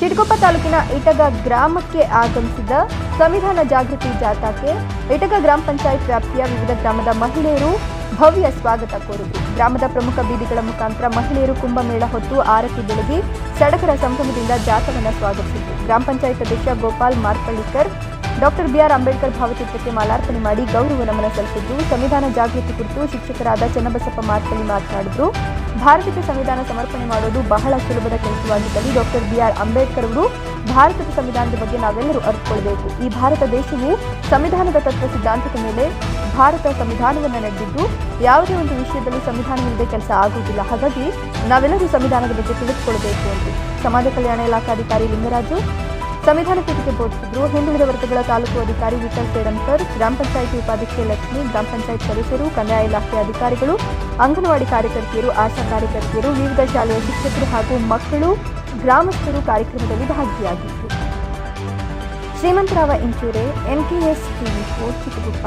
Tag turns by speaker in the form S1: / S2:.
S1: ಚಿಟಕೊಪ್ಪ ತಾಲೂಕಿನ ಇಟಗ ಗ್ರಾಮಕ್ಕೆ ಆಗಮಿಸಿದ ಸಂವಿಧಾನ ಜಾಗೃತಿ ಜಾಥಾಕ್ಕೆ ಇಟಗ ಗ್ರಾಮ ಪಂಚಾಯತ್ ವ್ಯಾಪ್ತಿಯ ವಿವಿಧ ಗ್ರಾಮದ ಮಹಿಳೆಯರು ಭವ್ಯ ಸ್ವಾಗತ ಕೋರಿದರು. ಗ್ರಾಮದ ಪ್ರಮುಖ ಬೀದಿಗಳ ಮುಖಾಂತರ ಮಹಿಳೆಯರು ಕುಂಭಮೇಳ ಹೊತ್ತು ಆರತಿ ಬೆಳಗಿ ಸಡಗರ ಸಂಭ್ರಮದಿಂದ ಜಾಥಾವನ್ನು ಸ್ವಾಗತಿಸಿದರು. ಗ್ರಾಮ ಪಂಚಾಯತ್ ಅಧ್ಯಕ್ಷ ಗೋಪಾಲ್ ಮಾರ್ಪಳ್ಳಿಕರ್, ಡಾಕ್ಟರ್ ಬಿಆರ್ ಅಂಬೇಡ್ಕರ್ ಭಾವಚಿತ್ರಕ್ಕೆ ಮಾಲಾರ್ಪಣೆ ಮಾಡಿ ಗೌರವ ನಮನ ಸಲ್ಲಿಸಿದ್ದು, ಸಂವಿಧಾನ ಜಾಗೃತಿ ಕುರಿತು ಶಿಕ್ಷಕರಾದ ಚನ್ನಬಸಪ್ಪ ಮಾರ್ಪಳ್ಳಿ ಮಾತನಾಡಿದರು. ಭಾರತಕ್ಕೆ ಸಂವಿಧಾನ ಸಮರ್ಪಣೆ ಮಾಡೋದು ಬಹಳ ಸುಲಭದ ಕೆಲಸವಾಗಿದ್ದಲ್ಲಿ ಡಾಕ್ಟರ್ ಬಿಆರ್ ಅಂಬೇಡ್ಕರ್ ಅವರು ಭಾರತದ ಸಂವಿಧಾನದ ಬಗ್ಗೆ ನಾವೆಲ್ಲರೂ ಅರ್ಥಕೊಳ್ಳಬೇಕು ಈ ಭಾರತ ದೇಶವು ಸಂವಿಧಾನದ ತತ್ವ ಸಿದ್ಧಾಂತದ ಮೇಲೆ ಭಾರತ ಸಂವಿಧಾನವನ್ನು ನಡೆದಿದ್ದು ಯಾವುದೇ ಒಂದು ವಿಷಯದಲ್ಲಿ ಸಂವಿಧಾನವಿಲ್ಲದೆ ಕೆಲಸ ಆಗುವುದಿಲ್ಲ. ಹಾಗಾಗಿ ನಾವೆಲ್ಲರೂ ಸಂವಿಧಾನದ ಬಗ್ಗೆ ತಿಳಿದುಕೊಳ್ಳಬೇಕು ಎಂದು. ಸಮಾಜ ಕಲ್ಯಾಣ ಇಲಾಖಾಧಿಕಾರಿ ಲಿಂಗರಾಜು ಸಂವಿಧಾನ ಪೀಠಕ್ಕೆ ಬೋಧಿಸಿದ್ರು. ಹಿಂದುಳಿದ ವರ್ಗಗಳ ತಾಲೂಕು ಅಧಿಕಾರಿ ವಿಠಲ್ ಸೇಡಂಕರ್ ಗ್ರಾಮ ಪಂಚಾಯಿತಿ ಉಪಾಧ್ಯಕ್ಷೆ ಲಕ್ಷ್ಮಿ, ಗ್ರಾಮ ಪಂಚಾಯತ್ ಸದಸ್ಯರು, ಕಂದಾಯ ಇಲಾಖೆ ಅಧಿಕಾರಿಗಳು, ಅಂಗನವಾಡಿ ಕಾರ್ಯಕರ್ತೆಯರು, ಆಶಾ ಕಾರ್ಯಕರ್ತೆಯರು, ವಿವಿಧ ಶಾಲೆಯ ಶಿಕ್ಷಕರು ಹಾಗೂ ಮಕ್ಕಳು ಗ್ರಾಮಸ್ಥರು ಕಾರ್ಯಕ್ರಮದಲ್ಲಿ ಭಾಗಿಯಾಗಿದ್ದರು Shrimantrao Inchure, NKS TV four Chitradurga.